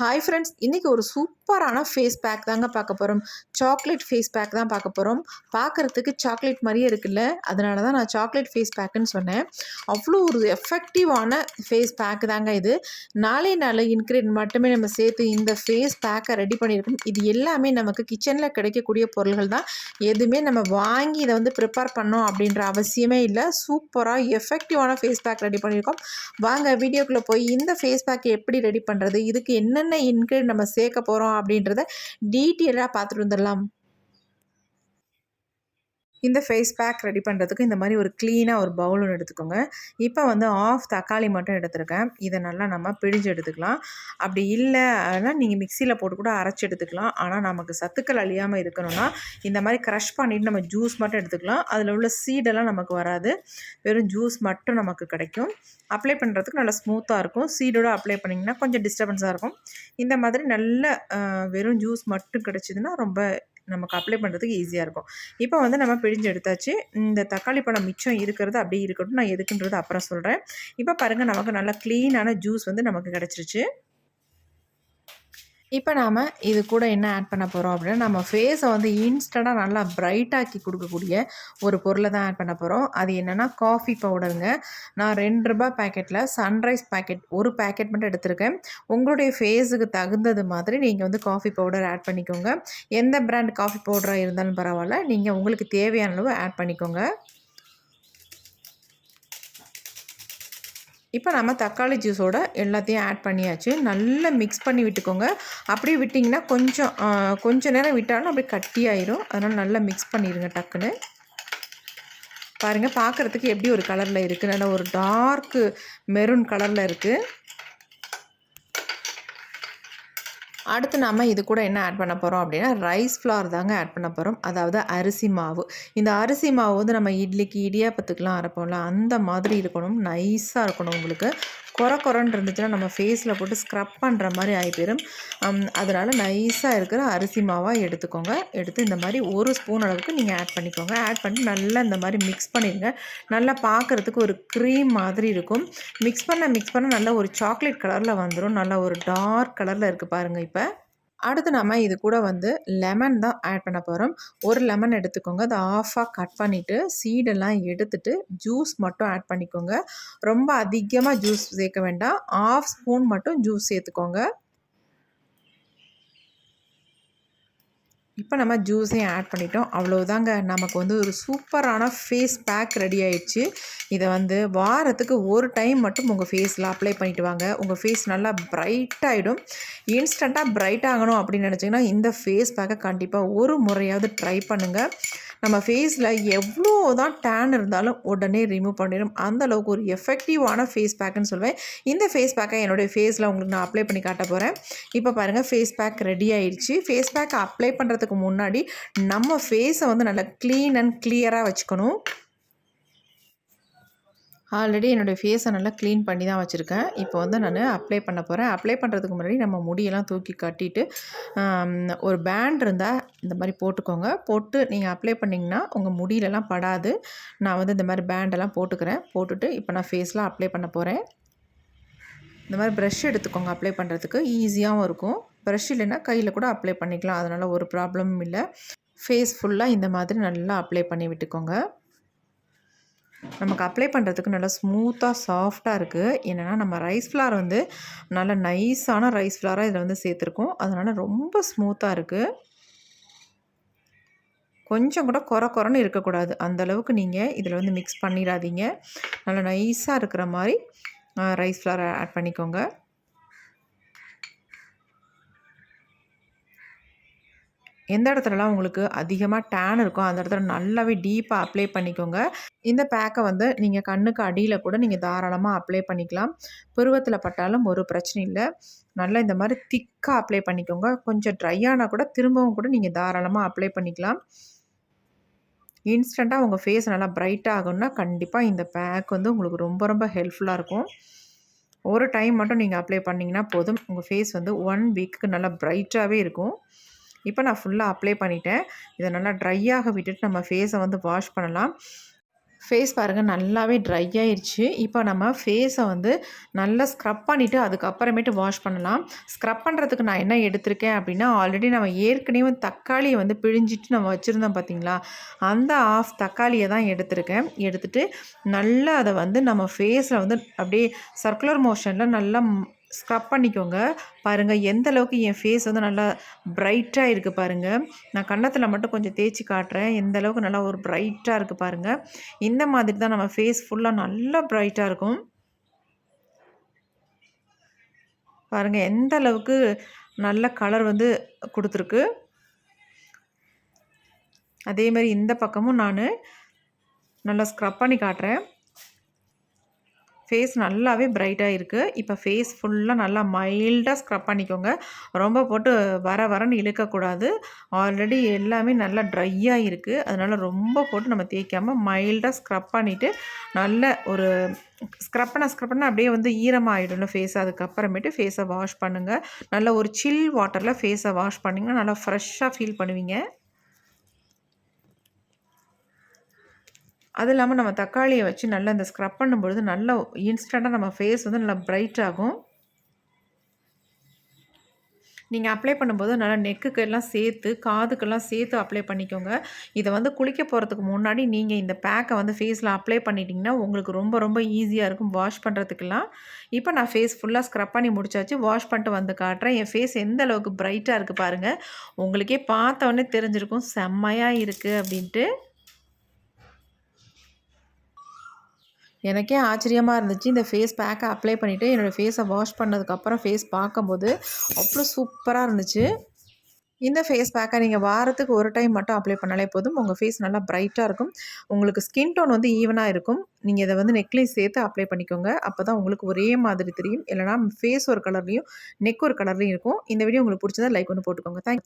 Hi friends இன்றைக்கி ஒரு சூப்பரான ஃபேஸ் பேக் தாங்க பார்க்க போகிறோம் சாக்லேட் ஃபேஸ் பேக் தான் பார்க்க போகிறோம் பார்க்குறதுக்கு சாக்லேட் மாதிரியே இருக்குல்ல? அதனால தான் நான் சாக்லேட் ஃபேஸ் பேக்குன்னு சொன்னேன். அவ்வளோ ஒரு எஃபெக்டிவான ஃபேஸ் பேக்கு தாங்க இது. நாளே நாள் இன்க்ரீடியன்ட் மட்டுமே நம்ம சேர்த்து இந்த ஃபேஸ் பேக்கை ரெடி பண்ணியிருக்கோம். இது எல்லாமே நமக்கு கிச்சனில் கிடைக்கக்கூடிய பொருள்கள் தான். எதுவுமே நம்ம வாங்கி இதை வந்து ப்ரிப்பேர் பண்ணோம் அப்படின்ற அவசியமே இல்லை. சூப்பராக எஃபெக்டிவான ஃபேஸ் பேக் ரெடி பண்ணியிருக்கோம். வாங்க வீடியோக்குள்ளே போய் இந்த ஃபேஸ் பேக் எப்படி ரெடி பண்ணுறது இதுக்கு என்ன என்னென்ன இன்க்ரீடியன்ட் நம்ம சேர்க்க போகிறோம் அப்படின்றத டீட்டெயிலாக பார்த்துட்டு வந்துடலாம். இந்த ஃபேஸ் பேக் ரெடி பண்ணுறதுக்கு இந்த மாதிரி ஒரு க்ளீனாக ஒரு பவுல் ஒன்று எடுத்துக்கோங்க. இப்போ வந்து ஆஃப் தக்காளி மட்டும் எடுத்துருக்கேன். இதை நல்லா நம்ம பிழிஞ்சு எடுத்துக்கலாம். அப்படி இல்லை ஆனால் நீங்கள் மிக்சியில் போட்டு கூட அரைச்சி எடுத்துக்கலாம். ஆனால் நமக்கு சத்துக்கள் அழியாமல் இருக்கணும்னா இந்த மாதிரி க்ரஷ் பண்ணிவிட்டு நம்ம ஜூஸ் மட்டும் எடுத்துக்கலாம். அதில் உள்ள சீடெல்லாம் நமக்கு வராது. வெறும் ஜூஸ் மட்டும் நமக்கு கிடைக்கும். அப்ளை பண்ணுறதுக்கு நல்லா ஸ்மூத்தாக இருக்கும். சீடோடு அப்ளை பண்ணிங்கன்னா கொஞ்சம் டிஸ்டர்பன்ஸாக இருக்கும். இந்த மாதிரி நல்ல வெறும் ஜூஸ் மட்டும் கிடச்சிதுன்னா ரொம்ப நமக்கு அப்ளை பண்ணுறதுக்கு ஈஸியாக இருக்கும். இப்போ வந்து நம்ம பிழிஞ்சு எடுத்தாச்சு. இந்த தக்காளி பழம் மிச்சம் இருக்கிறது அப்படியே இருக்கட்டும் நான் எதுக்குன்றது அப்புறம் சொல்கிறேன் இப்போ பாருங்கள் நமக்கு நல்லா க்ளீனான ஜூஸ் வந்து நமக்கு கிடச்சிருச்சு. இப்போ நாம் இது கூட என்ன ஆட் பண்ண போகிறோம் அப்படின்னா நம்ம ஃபேஸை வந்து இன்ஸ்டண்ட்டாக நல்லா பிரைட்டாக்கி கொடுக்கக்கூடிய ஒரு பொருளை தான் ஆட் பண்ண போகிறோம் அது என்னென்னா காஃபி பவுடருங்க நான் ரெண்டு ரூபாய் பேக்கெட்டில் சன்ரைஸ் பேக்கெட் ஒரு பேக்கெட் மட்டும் எடுத்திருக்கேன். உங்களுடைய ஃபேஸுக்கு தகுந்தது மாதிரி நீங்கள் வந்து காஃபி பவுடர் ஆட் பண்ணிக்கோங்க. எந்த பிராண்ட் காஃபி பவுடராக இருந்தாலும் பரவாயில்ல. நீங்கள் உங்களுக்கு தேவையான அளவு ஆட் பண்ணிக்கோங்க. இப்போ நம்ம தக்காளி ஜூஸோட எல்லாத்தையும் ஆட் பண்ணியாச்சு. நல்லா மிக்ஸ் பண்ணி விட்டுக்கோங்க. அப்படியே விட்டிங்கன்னா கொஞ்சம் கொஞ்சம் நேரம் விட்டாலும் அப்படியே கட்டியாயிரும். அதனால் நல்லா மிக்ஸ் பண்ணிடுங்க டக்குன்னு. பாருங்கள் பார்க்குறதுக்கு எப்படி ஒரு கலரில் இருக்குது நல்லா ஒரு டார்க்கு மெரூன் கலரில் இருக்குது அடுத்து நாம் இது கூட என்ன ஆட் பண்ண போகிறோம் அப்படின்னா ரைஸ் ஃப்ளார் தாங்க ஆட் பண்ண போகிறோம் அதாவது அரிசி மாவு. இந்த அரிசி மாவு வந்து நம்ம இட்லிக்கு இடியாப்பத்துக்கெலாம் அரைப்போம்ல அந்த மாதிரி இருக்கணும். நைஸாக இருக்கணும் உங்களுக்கு. குறை குறைன்னு இருந்துச்சுன்னா நம்ம ஃபேஸில் போட்டு ஸ்க்ரப் பண்ணுற மாதிரி ஆகிப்போயிடும் அதனால் நைஸாக இருக்கிற அரிசி மாவாக எடுத்துக்கோங்க. எடுத்து இந்த மாதிரி ஒரு ஸ்பூன் அளவுக்கு நீங்கள் ஆட் பண்ணிக்கோங்க. ஆட் பண்ணி நல்லா இந்த மாதிரி மிக்ஸ் பண்ணிடுங்க. நல்லா பார்க்குறதுக்கு ஒரு க்ரீம் மாதிரி இருக்கும். மிக்ஸ் பண்ண மிக்ஸ் பண்ண நல்லா ஒரு சாக்லேட் கலரில் வந்துடும் நல்லா ஒரு டார்க் கலரில் இருக்குது பாருங்கள் இப்போ. அடுத்து நம்ம இது கூட வந்து லெமன் தான் ஆட் பண்ண போகிறோம் ஒரு லெமன் எடுத்துக்கோங்க. அதை ஆஃபாக கட் பண்ணிவிட்டு சீடெல்லாம் எடுத்துட்டு ஜூஸ் மட்டும் ஆட் பண்ணிக்கோங்க. ரொம்ப அதிகமாக ஜூஸ் சேர்க்க வேண்டாம். ஆஃப் ஸ்பூன் மட்டும் ஜூஸ் சேர்த்துக்கோங்க. இப்போ நம்ம ஜூஸையும் ஆட் பண்ணிட்டோம். அவ்வளோதாங்க நமக்கு வந்து ஒரு சூப்பரான ஃபேஸ் பேக் ரெடி ஆயிடுச்சு. இதை வந்து வாரத்துக்கு ஒரு டைம் மட்டும் உங்கள் ஃபேஸில் அப்ளை பண்ணிட்டு வாங்க. உங்கள் ஃபேஸ் நல்லா பிரைட்டாகிடும் இன்ஸ்டண்ட்டாக பிரைட் ஆகணும் அப்படின்னு நினச்சிங்கன்னா இந்த ஃபேஸ் பேக்கை கண்டிப்பாக ஒரு முறையாவது ட்ரை பண்ணுங்கள் நம்ம ஃபேஸில் எவ்வளோ தான் டேன் இருந்தாலும் உடனே ரிமூவ் பண்ணிடும் அந்தளவுக்கு ஒரு எஃபெக்டிவான ஃபேஸ் பேக்குன்னு சொல்லுவேன் இந்த ஃபேஸ் பேக்கை என்னுடைய ஃபேஸில் உங்களுக்கு நான் அப்ளை பண்ணி காட்ட போகிறேன் இப்போ பாருங்கள் ஃபேஸ் பேக் ரெடி ஆயிடுச்சு. ஃபேஸ் பேக் அப்ளை பண்ணுறதுக்கு முன்னாடி நம்ம ஃபேஸை வந்து நல்லா க்ளீன் அண்ட் கிளியராக வச்சுக்கணும். ஆல்ரெடி என்னுடைய ஃபேஸை நல்லா க்ளீன் பண்ணி தான் வச்சுருக்கேன். இப்போ வந்து நான் அப்ளை பண்ண போகிறேன் அப்ளை பண்ணுறதுக்கு முன்னாடி நம்ம முடியெல்லாம் தூக்கி கட்டிட்டு ஒரு பேண்ட் இருந்தால் இந்த மாதிரி போட்டுக்கோங்க. போட்டு நீங்கள் அப்ளை பண்ணிங்கன்னா உங்கள் முடியிலலாம் படாது. நான் வந்து இந்த மாதிரி பேண்டெல்லாம் போட்டுக்கிறேன். போட்டுட்டு இப்போ நான் ஃபேஸ்லாம் அப்ளை பண்ண போகிறேன் இந்த மாதிரி ப்ரஷ் எடுத்துக்கோங்க அப்ளை பண்ணுறதுக்கு ஈஸியாகவும் இருக்கும். ப்ரஷ் இல்லைன்னா கையில் கூட அப்ளை பண்ணிக்கலாம். அதனால் ஒரு ப்ராப்ளமும் இல்லை. ஃபேஸ் ஃபுல்லாக இந்த மாதிரி நல்லா அப்ளை பண்ணி விட்டுக்கோங்க. நமக்கு அப்ளை பண்ணுறதுக்கு நல்லா ஸ்மூத்தாக சாஃப்டாக இருக்குது என்னென்னா நம்ம ரைஸ் ஃப்ளார் வந்து நல்ல நைஸான ரைஸ் ஃப்ளாராக இதில் வந்து சேர்த்துருக்கோம். அதனால் ரொம்ப ஸ்மூத்தாக இருக்குது கொஞ்சம் கூட குறை குறைன்னு இருக்கக்கூடாது. அந்தளவுக்கு நீங்கள் இதில் வந்து மிக்ஸ் பண்ணிடாதீங்க. நல்லா நைஸாக இருக்கிற மாதிரி ரைஸ் ஃப்ளாரை ஆட் பண்ணிக்கோங்க. எந்த இடத்துலலாம் உங்களுக்கு அதிகமாக டேன் இருக்கோ அந்த இடத்துல நல்லாவே டீப்பாக அப்ளை பண்ணிக்கோங்க. இந்த பேக்கை வந்து நீங்கள் கண்ணுக்கு அடியில் கூட நீங்கள் தாராளமாக அப்ளை பண்ணிக்கலாம். பருவத்தில் பட்டாலும் ஒரு பிரச்சனை இல்லை. நல்லா இந்த மாதிரி திக்காக அப்ளை பண்ணிக்கோங்க. கொஞ்சம் ட்ரை ஆனால் கூட திரும்பவும் கூட நீங்கள் தாராளமாக அப்ளை பண்ணிக்கலாம். இன்ஸ்டண்ட்டாக உங்கள் ஃபேஸ் நல்லா பிரைட்டாக ஆகும்னா கண்டிப்பாக இந்த பேக் வந்து உங்களுக்கு ரொம்ப ரொம்ப ஹெல்ப்ஃபுல்லாக இருக்கும். ஒரு டைம் மட்டும் நீங்கள் அப்ளை பண்ணிங்கன்னா போதும். உங்கள் ஃபேஸ் வந்து ஒன் வீக்குக்கு நல்லா ப்ரைட்டாகவே இருக்கும். இப்போ நான் ஃபுல்லாக அப்ளை பண்ணிட்டேன். இதை நல்லா ட்ரையாக விட்டுட்டு நம்ம ஃபேஸை வந்து வாஷ் பண்ணலாம். ஃபேஸ் பாருங்கள் நல்லாவே ட்ரை ஆயிடுச்சு இப்போ நம்ம ஃபேஸை வந்து நல்லா ஸ்க்ரப் பண்ணிவிட்டு அதுக்கப்புறமேட்டு வாஷ் பண்ணலாம். ஸ்க்ரப் பண்ணுறதுக்கு நான் என்ன எடுத்திருக்கேன் அப்படின்னா ஆல்ரெடி நம்ம ஏற்கனவே தக்காளியை வந்து பிழிஞ்சிட்டு நம்ம வச்சுருந்தோம் பார்த்தீங்களா? அந்த ஆஃப் தக்காளியை தான் எடுத்திருக்கேன். எடுத்துகிட்டு நல்லா அதை வந்து நம்ம ஃபேஸில் வந்து அப்படியே சர்க்குலர் மோஷனில் நல்லா ஸ்க்ரப் பண்ணிக்கோங்க. பாருங்கள் எந்த அளவுக்கு என் ஃபேஸ் வந்து நல்லா ப்ரைட்டாக இருக்குது பாருங்கள் நான் கன்னத்தில் மட்டும் கொஞ்சம் தேய்ச்சி காட்டுறேன். எந்த அளவுக்கு நல்லா ஒரு ப்ரைட்டாக இருக்குது பாருங்கள் இந்த மாதிரி தான் நம்ம ஃபேஸ் ஃபுல்லாக நல்லா ப்ரைட்டாக இருக்கும். பாருங்கள் எந்த அளவுக்கு நல்ல கலர் வந்து கொடுத்துருக்கு. அதே மாதிரி இந்த பக்கமும் நான் நல்லா ஸ்க்ரப் பண்ணி காட்டுறேன். ஃபேஸ் நல்லாவே பிரைட்டாக இருக்குது இப்போ ஃபேஸ் ஃபுல்லாக நல்லா மைல்டாக ஸ்க்ரப் பண்ணிக்கோங்க. ரொம்ப போட்டு வர வரன்னு இழுக்கக்கூடாது ஆல்ரெடி எல்லாமே நல்லா ட்ரையாக இருக்குது அதனால் ரொம்ப போட்டு நம்ம தேய்க்காமல் மைல்டாக ஸ்க்ரப் பண்ணிவிட்டு நல்ல ஒரு ஸ்க்ரப் பண்ண ஸ்க்ரப் பண்ண அப்படியே வந்து ஈரமாகிடும்ல ஃபேஸ் அதுக்கப்புறமேட்டு ஃபேஸை வாஷ் பண்ணுங்கள் நல்ல ஒரு சில் வாட்டரில் ஃபேஸை வாஷ் பண்ணிங்கன்னா நல்லா ஃப்ரெஷ்ஷாக ஃபீல் பண்ணுவீங்க. அது இல்லாமல் நம்ம தக்காளியை வச்சு நல்லா இந்த ஸ்க்ரப் பண்ணும்பொழுது நல்லா இன்ஸ்டண்ட்டாக நம்ம ஃபேஸ் வந்து நல்லா பிரைட் ஆகும். நீங்கள் அப்ளை பண்ணும்போது நல்லா நெக்குக்கு எல்லாம் சேர்த்து காதுக்கெல்லாம் சேர்த்து அப்ளை பண்ணிக்கோங்க. இதை வந்து குளிக்க போகிறதுக்கு முன்னாடி நீங்கள் இந்த பேக்கை வந்து ஃபேஸில் அப்ளை பண்ணிட்டீங்கன்னா உங்களுக்கு ரொம்ப ரொம்ப ஈஸியாக இருக்கும். வாஷ் பண்ணுறதுக்கெல்லாம் இப்போ நான் ஃபேஸ் ஃபுல்லாக ஸ்க்ரப் பண்ணி முடிச்சாச்சு. வாஷ் பண்ணிட்டு வந்து காட்டுறேன். என் ஃபேஸ் எந்த அளவுக்கு பிரைட்டாக இருக்குது பாருங்கள் உங்களுக்கே பார்த்தோன்னே தெரிஞ்சிருக்கும். செம்மையாக இருக்குது அப்படின்ட்டு. எனக்கே ஆச்சரியமாக இருந்துச்சு. இந்த ஃபேஸ் பேக்கை அப்ளை பண்ணிவிட்டு என்னோடய ஃபேஸை வாஷ் பண்ணதுக்கப்புறம் ஃபேஸ் பார்க்கும்போது அவ்வளோ சூப்பராக இருந்துச்சு. இந்த ஃபேஸ் பேக்கை நீங்கள் வாரத்துக்கு ஒரு டைம் மட்டும் அப்ளை பண்ணாலே போதும். உங்கள் ஃபேஸ் நல்லா ப்ரைட்டாக இருக்கும். உங்களுக்கு ஸ்கின் டோன் வந்து ஈவனாக இருக்கும். நீங்கள் இதை வந்து நெக்லைஸ் சேர்த்து அப்ளை பண்ணிக்கோங்க. அப்போ தான் உங்களுக்கு ஒரே மாதிரி தெரியும். இல்லைனா ஃபேஸ் ஒரு கலர்லேயும் நெக் ஒரு கலர்லேயும் இருக்கும். இந்த வீடியோ உங்களுக்கு பிடிச்சதா லைக் ஒன்று போட்டுக்கோங்க. தேங்க்